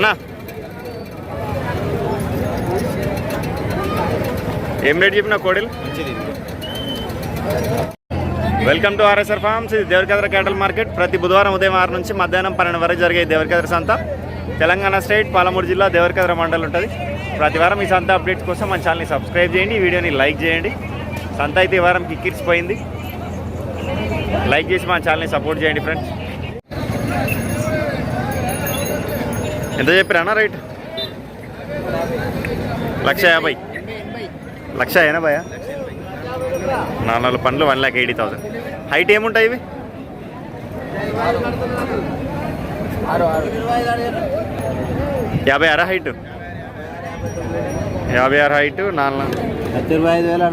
అన్నా. ఏం రేట్ చెప్పిన కోడెల్? వెల్కమ్ టు ఆర్ఎస్ఆర్ ఫార్మ్స్ ఇది దేవరకద్ర క్యాటల్ మార్కెట్. ప్రతి బుధవారం ఉదయం ఆరు నుంచి మధ్యాహ్నం పన్నెండు వరకు జరిగే దేవరకద్ర సంత. తెలంగాణ స్టేట్ పాలమూరు జిల్లా దేవరకద్ర మండలం ఉంటుంది. ప్రతి వారం ఈ సంత అప్డేట్స్ కోసం మన ఛానల్ని సబ్స్క్రైబ్ చేయండి ఈ వీడియోని లైక్ చేయండి. సంత అయితే ఈ వారం కిక్కిరిసిపోయింది. లైక్ చేసి మన ఛానల్ని సపోర్ట్ చేయండి ఫ్రెండ్స్ ఎంత చెప్పారన్నా రైట్ లక్ష యాభై. లక్ష ఎనభై నాలుగు నాలుగు పండ్లు one lakh eighty thousand height ఏముంటాయి ఇవి? యాభై ఆరా హైట్ యాభై ఆరు హైట్ నాలుగు ఇరవై ఐదు వేలు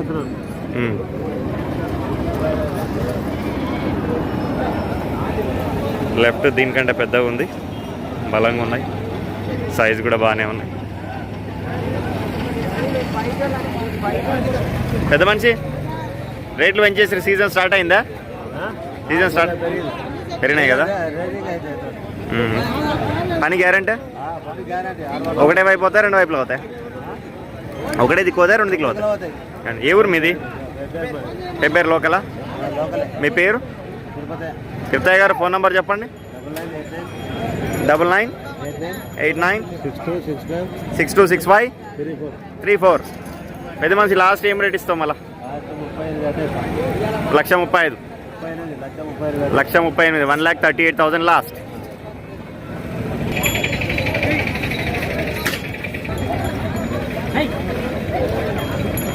లెఫ్ట్ దీనికంటే పెద్దగా ఉంది. బలంగా ఉన్నాయి. సైజు కూడా బాగానే ఉన్నాయి. పెద్ద మనిషి రేట్లు పెంచేసి సీజన్ స్టార్ట్ అయిందా? సీజన్ స్టార్ట్ పెరిగినాయి కదా? పని గ్యారంటీ? ఒకటే వైపు అవుతాయి రెండు వైపులు అవుతాయి ఒకటే దిక్కు అవుతాయి రెండు దిక్కులు అవుతాయి ఏ ఊరు మీది? పెబ్బేరు లోకలా? మీ పేరు? తిరుపతి గారు ఫోన్ నెంబర్ చెప్పండి. Double nine. Eight nine six two six five three four. Three four. పెద్ద మనిషి లాస్ట్ ఏం రేట్ ఇస్తాం మళ్ళా? లక్ష ముప్పై ఐదు. లక్ష ముప్పై ఎనిమిది లక్ష ముప్పై ఎనిమిది one lakh thirty eight thousand last.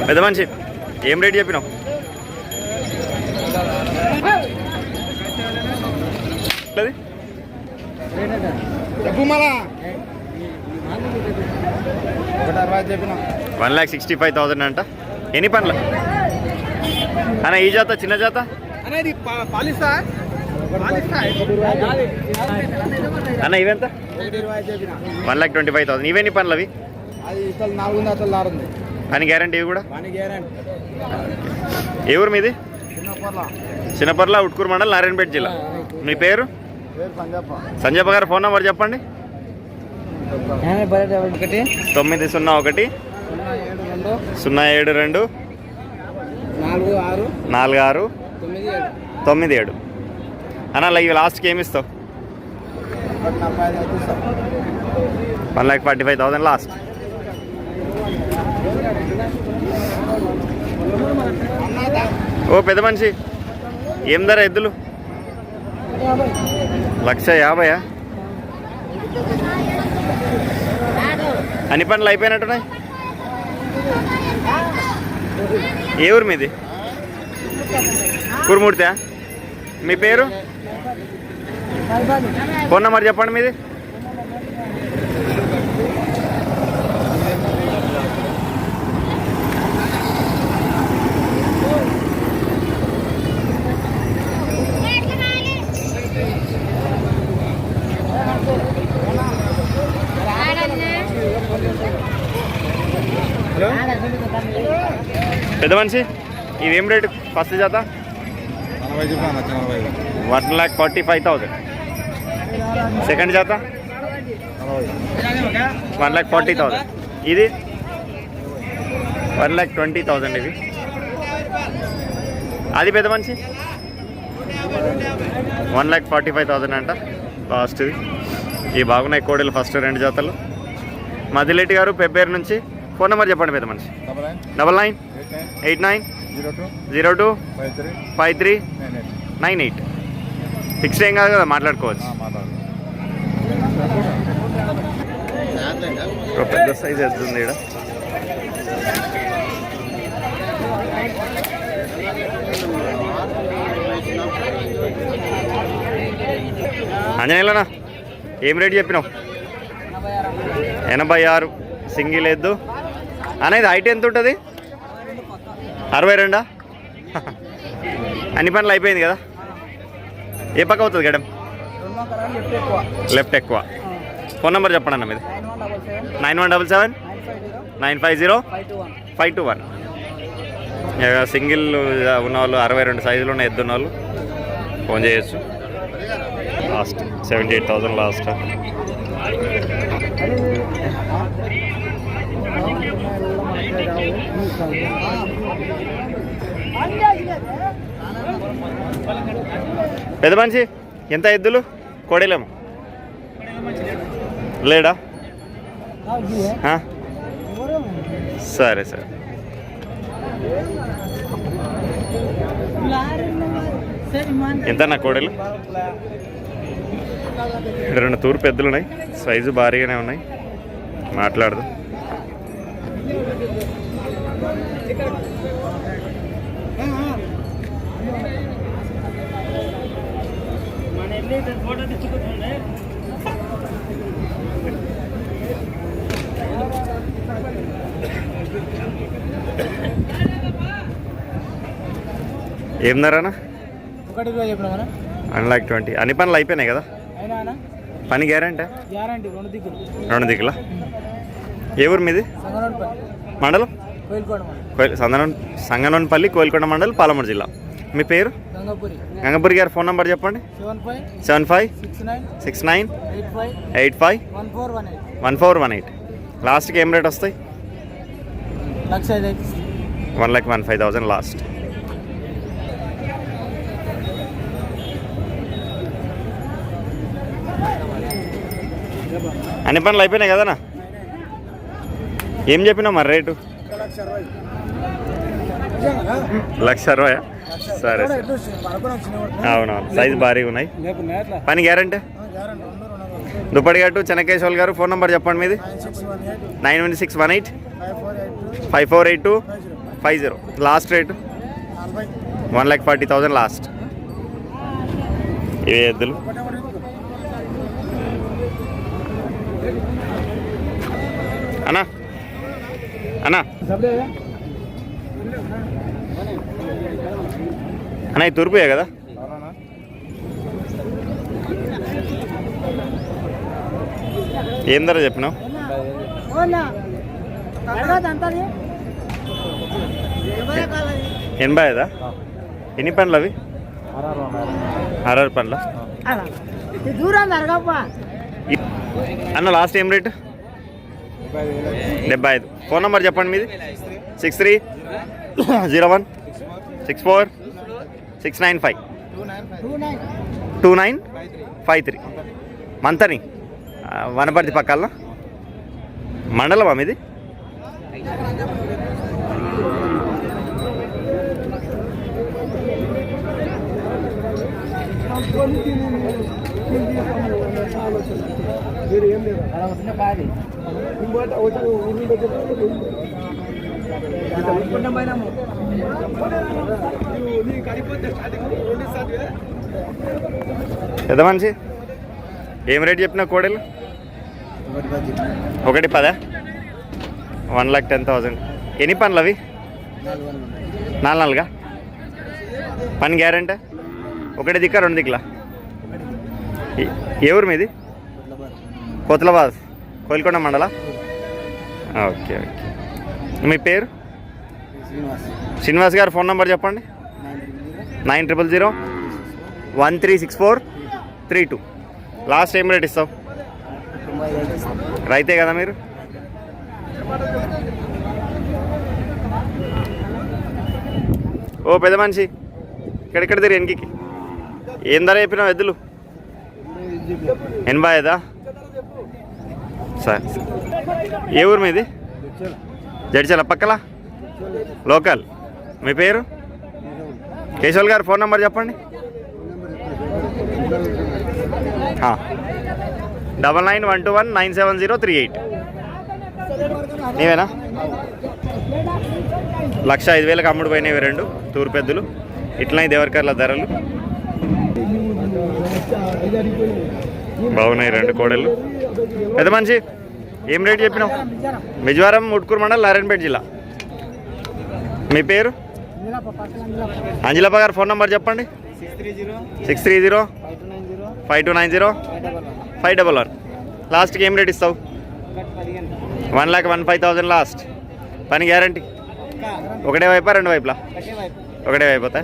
పెద్ద మనిషి ఏం రేట్ చెప్పినావు? అది one lakh sixty five thousand అంట. ఎన్ని పనులు అన్న ఈ జాత చిన్న జాత? అన్న ఇవెంత? One lakh twenty five thousand. ఇవన్నీ పనులు అవి అని గ్యారంటీ ఇవి కూడా? ఏ ఊరు మీది? చిన్న పొర్ల చిన్నపర్ల ఉట్కూరు మండల్ నారాయణపేట జిల్లా. మీ పేరు? సంజయ్ గారు ఫోన్ నెంబర్ చెప్పండి. తొమ్మిది సున్నా ఒకటి. సున్నా ఏడు రెండు. నాలుగు ఆరు. నాలుగు ఆరు. తొమ్మిది ఏడు. అన్న ఇవి లాస్ట్కి ఏమి ఇస్తావు? One lakh forty five thousand last. ఓ పెద్ద మనిషి. ఏం ధర ఎద్దులు? లక్ష యాభయా? అన్ని పనులు అయిపోయినట్టున్నాయి? ఏ ఊరు మీది? కురుమూర్తా మీ పేరు? ఫోన్ నెంబర్ చెప్పండి మీది. పెద్ద మనిషి? ఇవేం రేటు? ఫస్ట్ జాత? One lakh forty five thousand. Second జాత? One lakh forty thousand. ఇది? వన్ ల్యాక్ ట్వంటీ థౌసండ్ ఇది. అది పెద్ద మనిషి? One lakh forty five thousand అంట. లాస్ట్ ఇవి బాగున్నాయి కోడలు ఫస్ట్ రెండు జాతలు. మదిలెట్టి గారు పెబ్బేరు నుంచి ఫోన్ నెంబర్ చెప్పండి పెద్ద మనిషి. Double nine. Double nine. Eight nine? Zero two. Five three. Nine eight. Fixed ఏం కాదు కదా మాట్లాడుకోవచ్చు. పెద్ద సైజ్ వస్తుంది ఇక్కడ అంజనేయులనా ఏం రేట్ చెప్పినావు? ఎనభై ఆరు. సింగిల్ ఎద్దు. అనేది హైట్ ఎంత ఉంటుంది? అరవై రెండా? అన్ని పనులు అయిపోయింది కదా? ఏ పక్క అవుతుంది గడం లెఫ్ట్ ఎక్కువ. ఫోన్ నెంబర్ చెప్పండి అన్న మీది. Nine one double seven? Nine five zero? Five two one. Single ఉన్న వాళ్ళు అరవై రెండు సైజులు ఉన్న ఎద్దు వాళ్ళు ఫోన్ చేయొచ్చు. Last seventy eight thousand last పెద్ద మనిషి ఎంత ఎద్దులు? కోడేలేమో. లేడా? సరే సరే. ఎంత నా కోడలు? ఇక్కడ రెండు తూర్పు ఎద్దులు ఉన్నాయి. సైజు భారీగానే ఉన్నాయి. మాట్లాడదు. ఏం ధరనా ఒకటి చెప్పినా వన్ లాక్ ట్వంటీ. అన్ని పనులు అయిపోయినాయి కదా? పని గ్యారంటీ? గ్యారంటీ రెండు దిక్కులు. రెండు దిక్కులా? ఏ ఊరు మీది? మండలం? కోయిల్కోడ కోయిల్ సందనం సంగనోన్పల్లి కోయిల్కొండ మండలం పాలమూరు జిల్లా. మీ పేరు? గంగాపురి. గారి ఫోన్ నెంబర్ చెప్పండి. Seven five six nine eight five one four one eight. One four one eight. లాస్ట్కి ఏం రేట్ వస్తాయి? One lakh one five thousand last. అన్ని పనులు అయిపోయినాయి కదనా ఏం చెప్పినావు మరి రేటు? లక్ష అరవై. సరే సరే. అవునవును సైజు భారీగా ఉన్నాయి. పని గ్యారంటీ? దుప్పటి గట్టు చెనకేశ్వర్ గారు ఫోన్ నెంబర్ చెప్పండి మీది. Nine one six one eight. Five four eight two. Five zero. Last rate one lakh forty thousand last. ఇవే ఎద్దులు. అన్నా. అన్నా. అన్న ఇది తూర్పుయే కదా? ఏం ధర చెప్పినావు? ఎనభై ఐదా ఎన్ని పండ్లు అవి? అరవై పండ్ల? అన్న లాస్ట్ ఏం రేటు డెబ్బై ఐదు. ఫోన్ నెంబర్ చెప్పండి మీది. Six three. Zero one. Six four. Six nine five. Two nine. Five three. Manthani. Wanaparthy పక్కల మండలమా మీది? పెద్ద మనిషి? ఏం రేట్ చెప్పిన కోడలు? ఒకటి పదా? One lakh ten thousand. ఎన్ని పనులు అవి? నాలుగు నాలుగా? పని గ్యారంటీ? ఒకటి దిక్క రెండు దిక్కులా? ఏ- ఊరు మీది? కొత్లబాద్ కోల్కొండ మండల? Okay okay. మీ పేరు? శ్రీనివాస్ గారు ఫోన్ నెంబర్ చెప్పండి. Nine triple zero one three six four three two. Last ఏం రేట్ ఇస్తావు? రైతే కదా మీరు? ఓ పెద్ద మనిషి ఇక్కడెక్కడ తిరిగి వెనక్కి? ఏం ధర చెప్పినావు ఎద్దులు? ఎనభై ఐదా? సరే. ఏ ఊరు మీది? జడిచాల పక్కల? లోకల్. మీ పేరు? కేశవల్ గారు ఫోన్ నెంబర్ చెప్పండి. Double nine one two one nine seven zero three eight. నీవేనా? లక్ష ఐదు వేలకు అమ్ముడు పోయినవి రెండు తూరు పెద్దలు. ఇట్లా దేవరకర్ల ధరలు. బాగున్నాయి రెండు కోడళ్ళు. పెద్ద మనిషి? ఏం రేట్ చెప్పినావు? మిజవారం ముట్కూరు మండల నారాయణపేట జిల్లా. మీ పేరు? అంజలప్ప గారు ఫోన్ నెంబర్ చెప్పండి. Six three zero five two nine zero five double one లాస్ట్కి ఏం రేట్ ఇస్తావు? One lakh one five thousand last. పని గ్యారంటీ? ఒకటే వైపా రెండు వైపులా? ఒకటే అయిపోతా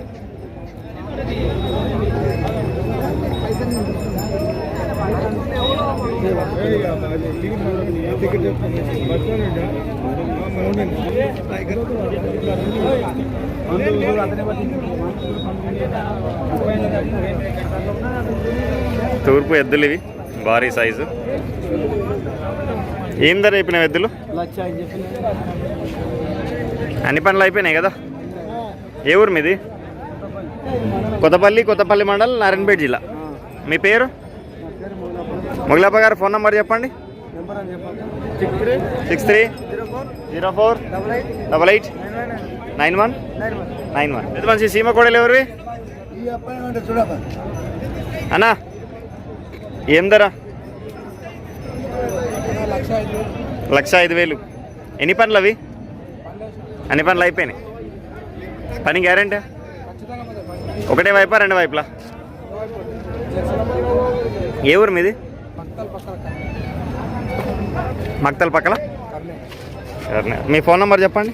తూర్పు ఎద్దులు ఇవి భారీ సైజు. ఏం ధర అయిపోయినావు ఎద్దులు? అన్ని పనులు అయిపోయినాయి కదా? ఏ ఊరు మీది? కొత్తపల్లి కొత్తపల్లి మండల్ నారాయణపేట జిల్లా. మీ పేరు? మొగలాప గారు ఫోన్ నెంబర్ చెప్పండి. Six three. Six three. Zero four. Zero four. Double eight. Double eight. Nine one. Nine one. ఎంత మంచి సీమ కోడలు ఎవరివి? ఈ అబ్బాయి అంటే చూడబ్బా అన్నా ఏం ధర? లక్ష ఐదు వేలు. ఎన్ని పనులు అవి అన్ని పనులు అయిపోయినాయి. పని గ్యారెంటీ. ఒకటే వైపా రెండు వైపులా? ఏ ఊరు మీది? పక్కల పక్కల కర్నే. మక్తల్ పక్కల? మీ ఫోన్ నెంబర్ చెప్పండి.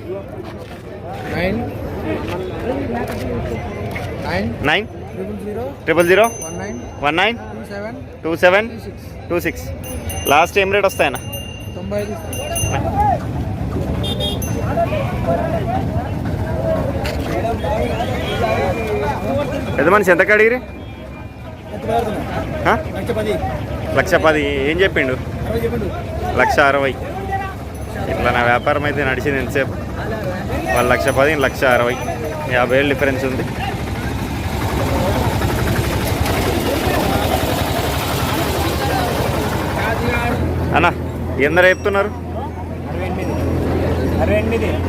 Nine. Triple zero. One nine. One nine. Two seven. Two six. Two six. Last ఏం రేట్ వస్తాయన్న? తొంభై పెద్ద మనిషి ఎంత కడిగిరి? లక్ష పది. ఏం చెప్పండి? లక్ష అరవై. ఇట్లా నా వ్యాపారం అయితే నడిచింది ఎంతసేపు వాళ్ళు లక్ష పది లక్ష అరవై. యాభై ఏళ్ళు డిఫరెన్స్ ఉంది. అన్న ఎందర చెప్తున్నారు?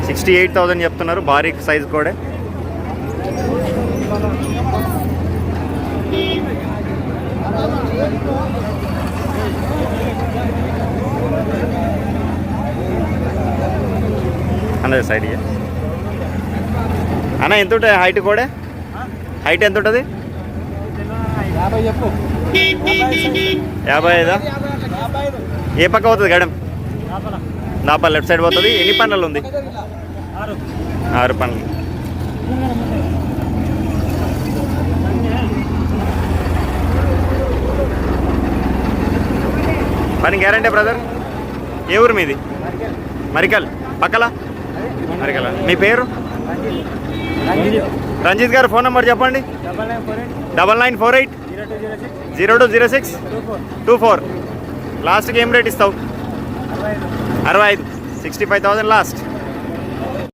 సిక్స్టీ ఎయిట్ థౌజండ్ చెప్తున్నారు భారీ సైజ్ కూడా. అన్నది సైడ్ అన్న ఎంత ఉంటుంది హైట్ కూడా? హైట్ ఎంత ఉంటుంది? యాభై యాభై ఐదా? ఐదు ఏ పక్క పోతుంది గడం దాపా లెఫ్ట్ సైడ్ పోతుంది. ఎన్ని పనులు ఉంది? ఆరు ఆరు పనులు పని గ్యారంటీ బ్రదర్ ఏ ఊరు మీది? మరికల్. పక్కల? మరికల్. మీ పేరు? రంజిత్ గారు ఫోన్ నెంబర్ చెప్పండి. Double nine four eight. Zero two zero six. Two four. లాస్ట్కి ఏం రేట్ ఇస్తావు? అరవై ఐదు. అరవై ఐదు. Sixty five thousand last.